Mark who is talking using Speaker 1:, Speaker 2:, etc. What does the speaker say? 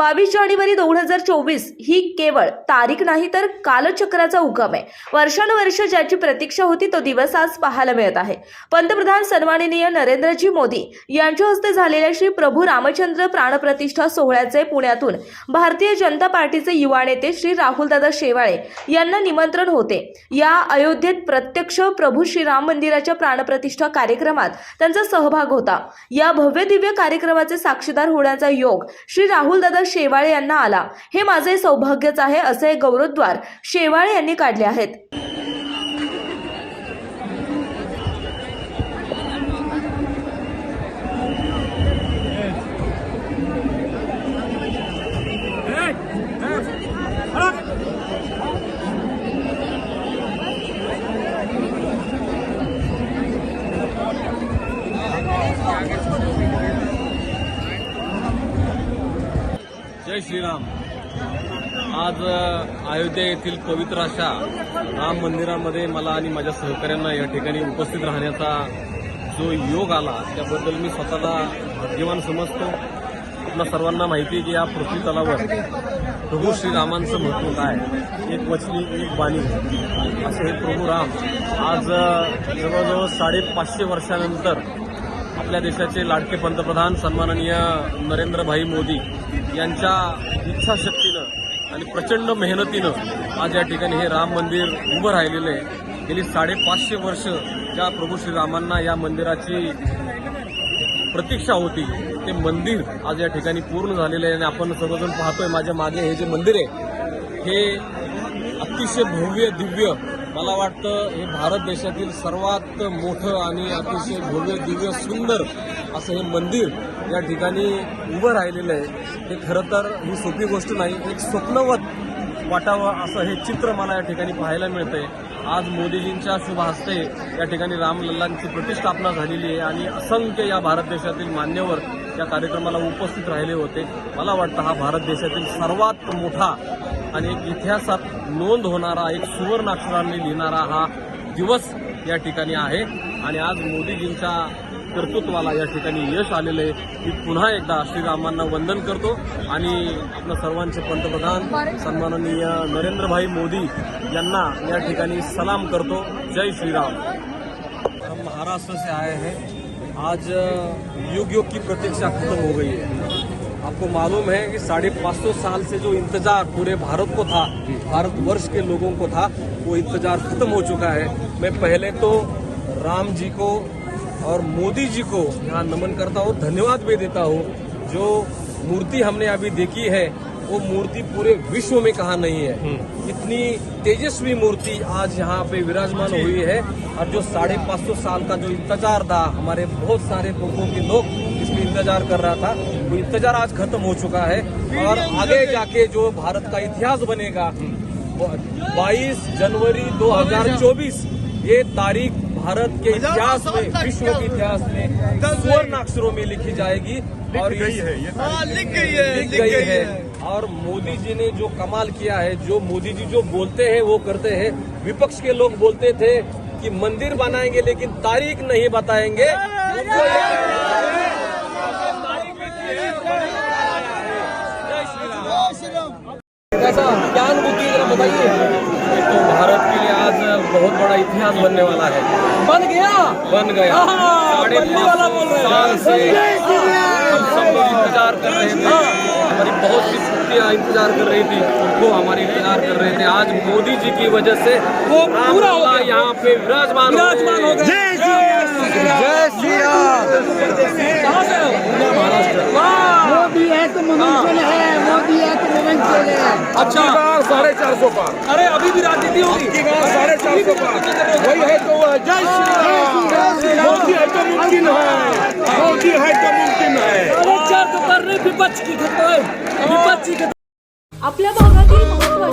Speaker 1: बावीस जानेवारी दोन हजार चोवीस ही केवळ तारीख नाही तर कालचक्राचा उगम आहे. वर्षानुवर्ष ज्याची प्रतीक्षा होती तो दिवस आज पाहायला मिळत आहे. पंतप्रधान सन्माननीय नरेंद्रजी मोदी यांच्या हस्ते झालेल्या श्री प्रभू रामचंद्र प्राणप्रतिष्ठा सोहळ्याचे पुण्यातून भारतीय जनता पार्टीचे युवा नेते श्री राहुलदादा शेवाळे यांना निमंत्रण होते. या अयोध्येत प्रत्यक्ष प्रभू श्रीराम मंदिराच्या प्राणप्रतिष्ठा कार्यक्रमात त्यांचा सहभाग होता. या भव्य दिव्य कार्यक्रमाचे साक्षीदार होण्याचा योग श्री राहुलदादा शेवाळे यांना आला हे माझे सौभाग्यच आहे असे गौरवद्वार शेवाळे यांनी काढले आहेत
Speaker 2: जय श्रीराम. आज अयोध्या येथील पवित्र अशा राम मंदिरामध्ये मला आणि माझ्या सहकाऱ्यांना या ठिकाणी उपस्थित राहण्याचा जो योग आला त्याबद्दल मी स्वतःला भाग्यवान समजतो. आपल्या सर्वांना माहिती आहे की या पृथ्वी तलावर प्रभू श्रीरामांचं महत्त्व काय एक वचनी एक बाणी. असं हे प्रभू राम आज जवळजवळ साडेपाचशे वर्षानंतर आपल्या देशाचे लाडके पंतप्रधान सन्माननीय नरेंद्रभाई मोदी यांच्या इच्छाशक्तीनं आणि प्रचंड मेहनतीनं आज या ठिकाणी हे राम मंदिर उभं राहिलेलं आहे. गेली साडेपाचशे वर्ष ज्या प्रभू श्रीरामांना या मंदिराची प्रतीक्षा होती ते मंदिर आज या ठिकाणी पूर्ण झालेलं आहे आणि आपण सर्वजण पाहतोय माझ्या मागे हे जे मंदिर आहे हे अतिशय भव्य दिव्य मला वाटतं हे भारत देशातील सर्वात मोठं आणि अतिशय भव्य दिव्य सुंदर असं हे मंदिर या ठिकाणी उभं राहिलेलं आहे. हे खरं तर ही सोपी गोष्ट नाही एक स्वप्नवत वाटावं असं हे चित्र मला या ठिकाणी पाहायला मिळतंय. आज मोदीजींच्या शुभ हस्ते या ठिकाणी रामलल्लांची प्रतिष्ठापना झालेली आहे आणि असंख्य या भारत देशातील मान्यवर या कार्यक्रमाला उपस्थित राहिले होते. मला वाटतं हा भारत देशातील सर्वात मोठा आणि एक इतिहासात नोंद होणारा एक सुवर्ण अक्षरांनी लिहिणारा हा दिवस या ठिकाणी आहे. आणि आज मोदीजींच्या कर्तृत्वाला या ठिकाणी यश आलेलं आहे. मी पुन्हा एकदा श्रीरामांना वंदन करतो. आणि आपल्या सर्वांचे पंतप्रधान सन्माननीय नरेंद्रभाई मोदी यांना या ठिकाणी सलाम करतो. जय श्रीराम. हम महाराष्ट्र से आए हैं. आज युग युग की प्रतीक्षा खत्म हो गई है. आपको मालूम है कि साढ़े पाँच सौ साल से जो इंतज़ार पूरे भारत को था भारतवर्ष के लोगों को था वो इंतज़ार खत्म हो चुका है। मैं पहले तो राम जी को और मोदी जी को यहाँ नमन करता हूँ धन्यवाद भी देता हूँ। जो मूर्ति हमने अभी देखी है वो मूर्ति पूरे विश्व में कहा नहीं है। इतनी तेजस्वी मूर्ति आज यहाँ पे विराजमान हुई है और जो साढ़े पाँच सौ साल का जो इंतज़ार था हमारे बहुत सारे लोगों के लोग इसमें इंतज़ार कर रहा था। वो इंतज़ार आज खत्म हो चुका है और आगे जाके जो भारत का इतिहास बनेगा बाईस जनवरी 2024 ये तारीख भारत के इतिहास में विश्व के इतिहास में स्वर्ण अक्षरों में लिखी जाएगी। और इस-
Speaker 3: हाँ, लिख गई है
Speaker 2: लिख गई है। और मोदी जी ने जो कमाल किया है जो मोदी जी जो बोलते हैं वो करते हैं। विपक्ष के लोग बोलते थे कि मंदिर बनाएँगे लेकिन तारीख नहीं बताएँगे। उनको ये- तारीख भी दी है, जय श्री राम कैसा अनुभूति है जरा बताइए। तो भारत के लिए आज बहुत बड़ा इतिहास बनने वाला है।
Speaker 3: बन गया।
Speaker 2: बन गया।
Speaker 3: हाँ,
Speaker 2: साढ़े पाँच
Speaker 3: बोल रहे हैं।
Speaker 2: साल से इंतज़ार कर रहे थे। हमारी बहुत सी छुट्टियाँ इंतज़ार कर रही थी। उनको हमारी इंतज़ार कर रहे थे। आज मोदी जी की वजह से
Speaker 3: वो पूरा हो गया।
Speaker 2: यहाँ पे विराजमान
Speaker 3: विराजमान हो गए।
Speaker 4: जय श्री राम
Speaker 3: कहाँ से हो
Speaker 2: महाराष्ट्र
Speaker 5: मोदी है। तो मोमेंटल है मोदी है तो मोमेंटल है।
Speaker 3: अच्छा।
Speaker 4: साढ़े चार सौ पार।
Speaker 3: अरे अभी भी राजनीति होगी।
Speaker 4: साढ़े चार सौ पार। वही है तो जय श्री राम। मोदी है तो मुमकिन है। मोदी है तो
Speaker 1: आपल्या भागातील